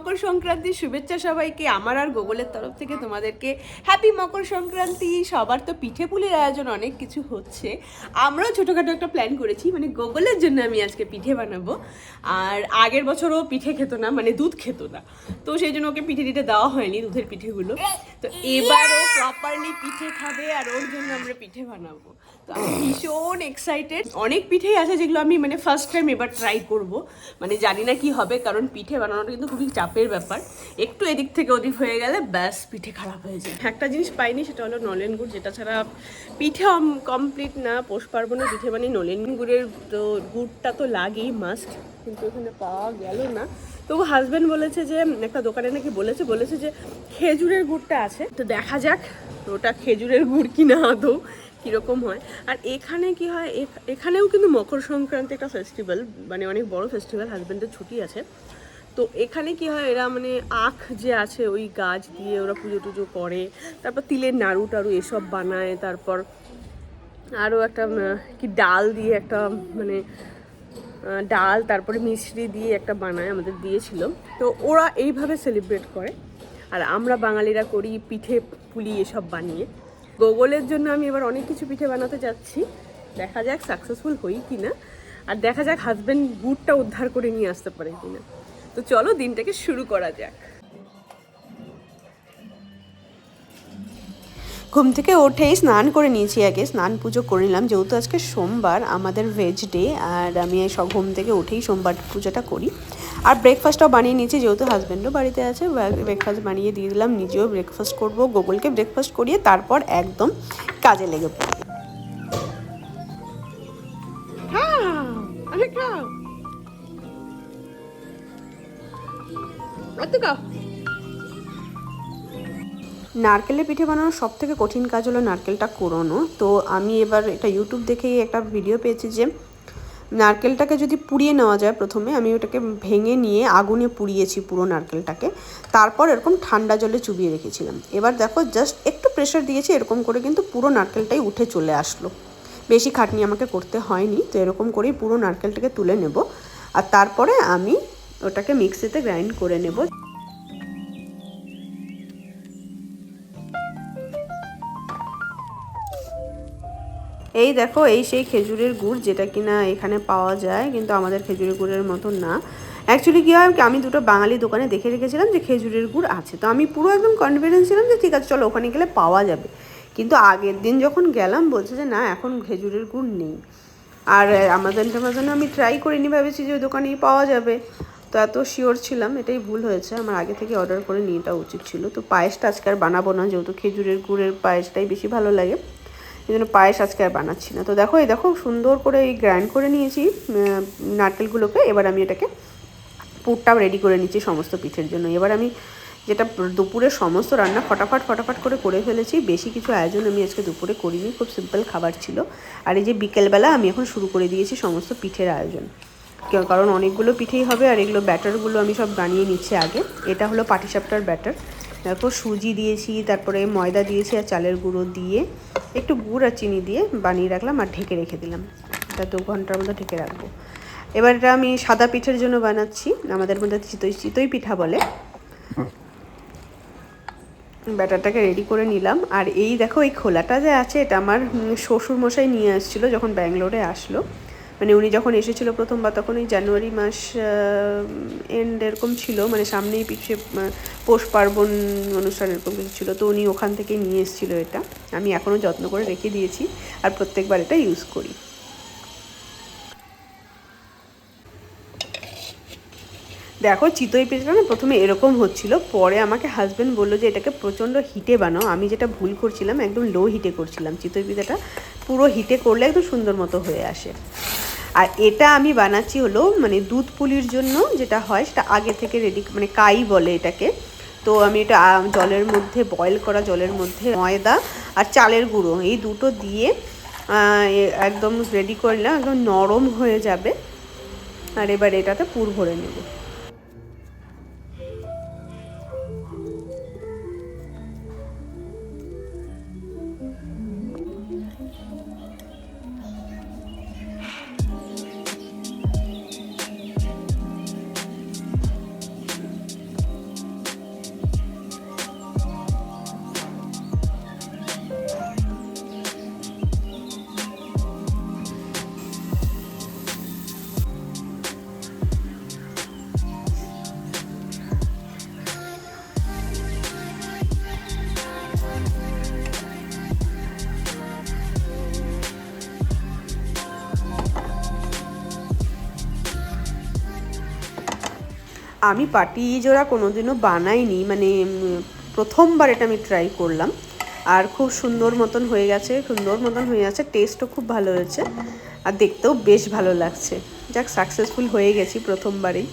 মকর সংক্রান্তির শুভেচ্ছা সবাইকে। আমার আর গোগলের তরফ থেকে তোমাদেরকে হ্যাপি মকর সংক্রান্তি। সবার তো পিঠে পুলির আয়োজন অনেক কিছু হচ্ছে। আমরাও ছোটোখাটো একটা প্ল্যান করেছি মানে গোগলের জন্য আমি আজকে পিঠে বানাবো। আর আগের বছরও পিঠে খেতো না মানে দুধ খেতো না। তো সেই জন্য ওকে পিঠে দিতে দেওয়া হয়নি দুধের পিঠেগুলো। তো এবারও প্রপারলি পিঠে খাবে আর ওর জন্য আমরা পিঠে বানাবো। তো আমি ভীষণ এক্সাইটেড অনেক পিঠেই আছে যেগুলো আমি মানে ফার্স্ট টাইম এবার ট্রাই করব। মানে জানি না কি হবে, কারণ পিঠে বানানোটা কিন্তু খুবই চাপের ব্যাপার। একটু এদিক থেকে ওদিক হয়ে গেলে ব্যাস পিঠে খারাপ হয়ে যায়। একটা জিনিস পাইনি, সেটা হলো নলেন গুড়, যেটা ছাড়া পিঠে কমপ্লিট না, পোষ পার্বণে পিঠে মানে নলেন গুড়ের তো গুড়টা তো লাগেই মাস্ট কিন্তু এখানে পাওয়া গেল না। তবু হাজব্যান্ড বলেছে যে, একটা দোকানে নাকি বলেছে বলেছে যে খেজুরের গুড়টা আছে। তো দেখা যাক, ওটা খেজুরের গুড় কিনা আদৌ, কীরকম হয়। আর এখানে কি হয়, এখ- এখানেও কিন্তু মকর সংক্রান্তি একটা ফেস্টিভ্যাল মানে অনেক বড় ফেস্টিভ্যাল হাজব্যান্ডের ছুটি আছে। তো এখানে কি হয়, এরা মানে আখ যে আছে, ওই গাছ দিয়ে ওরা পুজো টুজো করে। তারপর তিলের নাড়ু টাড়ু এসব বানায়, তারপর আরও একটা কি ডাল দিয়ে একটা মানে ডাল, তারপরে মিশ্রি দিয়ে একটা বানায় আমাদের দিয়েছিল। তো ওরা এইভাবে সেলিব্রেট করে। আর আমরা বাঙালিরা করি পিঠে পুলি এসব বানিয়ে। গোগলের জন্য আমি এবার অনেক কিছু পিঠে বানাতে যাচ্ছি। দেখা যাক সাকসেসফুল হই কি না আর দেখা যাক হাজব্যান্ড গুড়টা উদ্ধার করে নিয়ে আসতে পারে কি না তো চলো দিনটাকে শুরু করা যাক। ঘুম থেকে উঠেই স্নান করে নিয়েছি আগে, স্নান পুজো করে নিলাম। যেহেতু আজকে সোমবার, আমাদের ভেজ ডে আর আমি সব ঘুম থেকে উঠেই সোমবার পুজোটা করি। আর ব্রেকফাস্টটাও বানিয়ে নিয়েছি, যেহেতু হাজব্যান্ডও বাড়িতে আছে ব্রেকফাস্ট বানিয়ে দিয়ে দিলাম, নিজেও ব্রেকফাস্ট করব গোগলকে ব্রেকফাস্ট করিয়ে তারপর একদম কাজে লেগে পড়ব। নারকেলের পিঠে বানানোর সব থেকে কঠিন কাজ হলো নারকেলটা কোরানো। তো আমি এবার এটা ইউটিউব দেখেই একটা ভিডিও পেয়েছি যে, নারকেলটাকে যদি পুড়িয়ে নেওয়া যায় প্রথমে, আমি ওটাকে ভেঙে নিয়ে আগুনে পুড়িয়েছি পুরো নারকেলটাকে। তারপর এরকম ঠান্ডা জলে চুবিয়ে রেখেছিলাম। এবার দেখো জাস্ট একটু প্রেশার দিয়েছি, এরকম করে কিন্তু পুরো নারকেলটাই উঠে চলে আসলো। বেশি খাটনি আমাকে করতে হয়নি, তো এরকম করেই পুরো নারকেলটাকে তুলে নেব। আর তারপরে আমি ওটাকে মিক্সিতে গ্রাইন্ড করে নেব। এই দেখো, এই সেই খেজুরের গুড় যেটা কিনা এখানে পাওয়া যায়, কিন্তু আমাদের খেজুরের গুড়ের মতো না। অ্যাকচুয়ালি কী হয়, আমি দুটো বাঙালি দোকানে দেখে রেখেছিলাম যে খেজুরের গুড় আছে। তো আমি পুরো একদম কনফিডেন্স ছিলাম যে ঠিক আছে, চলো ওখানে গেলে পাওয়া যাবে। কিন্তু আগের দিন যখন গেলাম, বলছে যে না, এখন খেজুরের গুড় নেই। আর আমাজন টামাজনে আমি ট্রাই করিনি, ভেবেছি যে ওই দোকানেই পাওয়া যাবে। তো এত শিওর ছিলাম, এটাই ভুল হয়েছে। আমার আগে থেকে অর্ডার করে নিয়ে এটা উচিত ছিল। তো পায়েসটা আজকে আর বানাবো না, যেহেতু খেজুরের গুড়ের পায়েসটাই বেশি ভালো লাগে। এই জন্য পায়েস আজকে আর বানাচ্ছি না। তো দেখো, এই দেখো, সুন্দর করে এই গ্রাইন্ড করে নিয়েছি নারকেলগুলোকে। এবার আমি এটাকে পুরটা রেডি করে নিচ্ছি সমস্ত পিঠের জন্য। এবার আমি যেটা দুপুরে সমস্ত রান্না ফটাফট ফটাফট করে করে ফেলেছি, বেশি কিছু আয়োজন আমি আজকে দুপুরে করিনি, খুব সিম্পল খাবার ছিল। আর এই যে বিকেলবেলা আমি এখন শুরু করে দিয়েছি সমস্ত পিঠের আয়োজন। কারণ অনেকগুলো পিঠেই হবে, আর এগুলো ব্যাটারগুলো আমি সব বানিয়ে নিচ্ছি আগে। এটা হলো পাটিসাপটার ব্যাটার তারপর সুজি দিয়েছি, তারপরে ময়দা দিয়েছি আর চালের গুঁড়ো দিয়ে, একটু গুড় আর চিনি দিয়ে বানিয়ে রাখলাম আর ঢেকে রেখে দিলাম। এটা দু ঘণ্টার মতো ঢেকে রাখব। এবার এটা আমি সাদা পিঠের জন্য বানাচ্ছি, আমাদের মধ্যে চিতই চিতই পিঠা বলে। ব্যাটারটাকে রেডি করে নিলাম। আর এই দেখো, এই খোলাটা যে আছে, এটা আমার শ্বশুর মশাই নিয়ে আসছিল যখন ব্যাঙ্গালোরে আসলো। মানে উনি যখন এসেছিল প্রথমবার, তখন ওই জানুয়ারি মাস এন্ড এরকম ছিল মানে সামনেই পিছিয়ে পৌষ পার্বণ অনুষ্ঠান এরকম কিছু ছিল, তো উনি ওখান থেকে নিয়ে এসেছিল এটা। আমি এখনও যত্ন করে রেখে দিয়েছি আর প্রত্যেকবার এটা ইউজ করি। দেখো, চিতই পিঠাটা না প্রথমে এরকম হচ্ছিল, পরে আমাকে হাজব্যান্ড বলল যে, এটাকে প্রচণ্ড হিটে বানাও। আমি যেটা ভুল করছিলাম, একদম লো হিটে করছিলাম চিতই পিঠাটা। পুরো হিটে করলে একদম সুন্দর মতো হয়ে আসে। আর এটা আমি বানাচ্ছি হলো মানে দুধ পুলির জন্য যেটা হয় সেটা আগে থেকে রেডি মানে কাই বলে এটাকে। তো আমি এটা জলের মধ্যে বয়েল করা জলের মধ্যে ময়দা আর চালের গুঁড়ো এই দুটো দিয়ে একদম রেডি করলাম একদম নরম হয়ে যাবে। আর এবার এটাতে পুর ভরে নেব। আমি পাটি জোড়া কোনোদিনও বানাইনি মানে প্রথমবার এটা আমি ট্রাই করলাম। আর খুব সুন্দর মতন হয়ে গেছে, সুন্দর মতন হয়ে গেছে টেস্টও খুব ভালো হয়েছে, আর দেখতেও বেশ ভালো লাগছে। যাক সাকসেসফুল হয়ে গেছি প্রথমবারেই।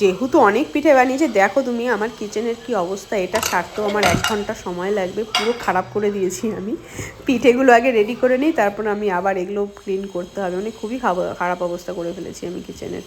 যেহেতু অনেক পিঠে বানিয়েছে, দেখো তুমি আমার কিচেনের কি অবস্থা, এটা সারতেও আমার এক ঘণ্টা সময় লাগবে, পুরো খারাপ করে দিয়েছি আমি। পিঠেগুলো আগে রেডি করে নিই, তারপর আমি আবার এগুলো ক্লিন করতে হবে। মানে খুবই খারাপ অবস্থা করে ফেলেছি আমি কিচেনের।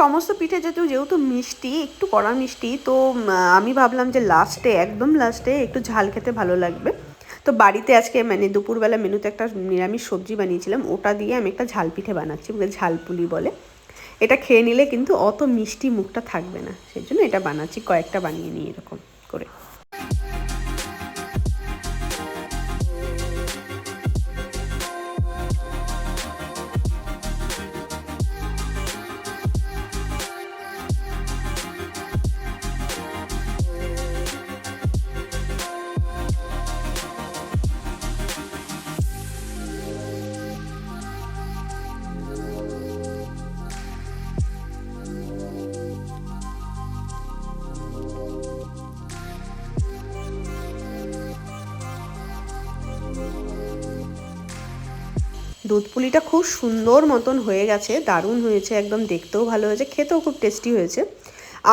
সমস্ত পিঠে যেহেতু যেহেতু মিষ্টি, একটু কড়া মিষ্টি, তো আমি ভাবলাম যে লাস্টে একদম লাস্টে একটু ঝাল খেতে ভালো লাগবে। তো বাড়িতে আজকে মানে দুপুরবেলা মেনুতে একটা নিরামিষ সবজি বানিয়েছিলাম, ওটা দিয়ে আমি একটা ঝাল পিঠে বানাচ্ছি, ওকে ঝালপুলি বলে। এটা খেয়ে নিলে কিন্তু অত মিষ্টি মুখটা থাকবে না, সেই জন্য এটা বানাচ্ছি, কয়েকটা বানিয়ে নিই এরকম। দুধ পুলিটা খুব সুন্দর মতন হয়ে গেছে, দারুণ হয়েছে, একদম দেখতেও ভালো হয়েছে, খেতেও খুব টেস্টি হয়েছে।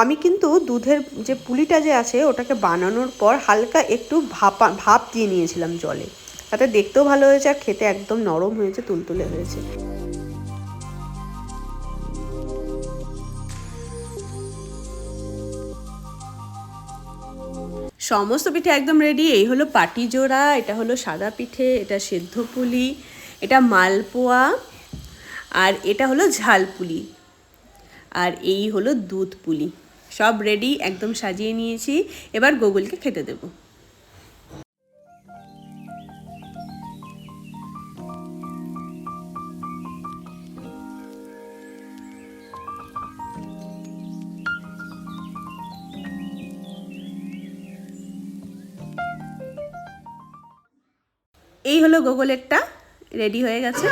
আমি কিন্তু দুধের যে পুলিটা যে আছে, ওটাকে বানানোর পর হালকা একটু ভাপা, ভাপ দিয়ে নিয়েছিলাম জলে। তাতে দেখতেও ভালো হয়েছে আর খেতে একদম নরম হয়েছে, তুলতুলে হয়েছে। সমস্ত পিঠে একদম রেডি এই হলো পাটি জোড়া, এটা হলো সাদা পিঠে, এটা সেদ্ধ পুলি, এটা মালপোয়া, আর এটা হলো ঝাল পুলি। আর এই হলো দুধ পুলি। সব রেডি একদম সাজিয়ে নিয়েছি। এবার গোগুলকে খেতে দেবো। এই হলো গোগলেরটা রেডি হয়ে গেছে।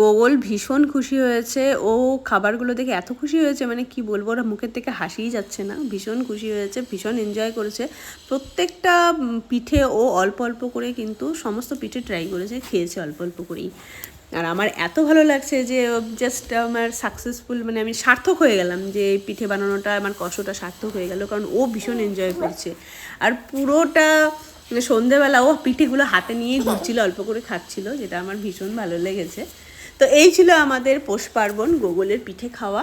গোগল ভীষণ খুশি হয়েছে। ও খাবারগুলো দেখে এত খুশি হয়েছে মানে কি বলব, ওরা মুখের থেকে হাসিই যাচ্ছে না। ভীষণ খুশি হয়েছে, ভীষণ এনজয় করেছে। প্রত্যেকটা পিঠে ও অল্প অল্প করে কিন্তু সমস্ত পিঠে ট্রাই করেছে, খেয়েছে অল্প অল্প করেই। আর আমার এত ভালো লাগছে যে জাস্ট আমার সাকসেসফুল মানে আমি সার্থক হয়ে গেলাম যে পিঠে বানানোটা, আমার কষ্টটা সার্থক হয়ে গেল। কারণ ও ভীষণ এনজয় করছে। আর পুরোটা মানে সন্ধেবেলা ও পিঠেগুলো হাতে নিয়েই ঘুরছিল, অল্প করে খাচ্ছিল, যেটা আমার ভীষণ ভালো লেগেছে। তো এই ছিল আমাদের পোষ পার্বণ গোগলের পিঠে খাওয়া।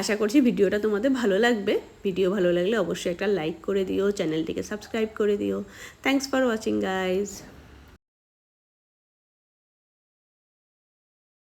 আশা করছি ভিডিওটা তোমাদের ভালো লাগবে। ভিডিও ভালো লাগলে অবশ্যই একটা লাইক করে দিও, চ্যানেলটিকে সাবস্ক্রাইব করে দিও। Thanks for watching guys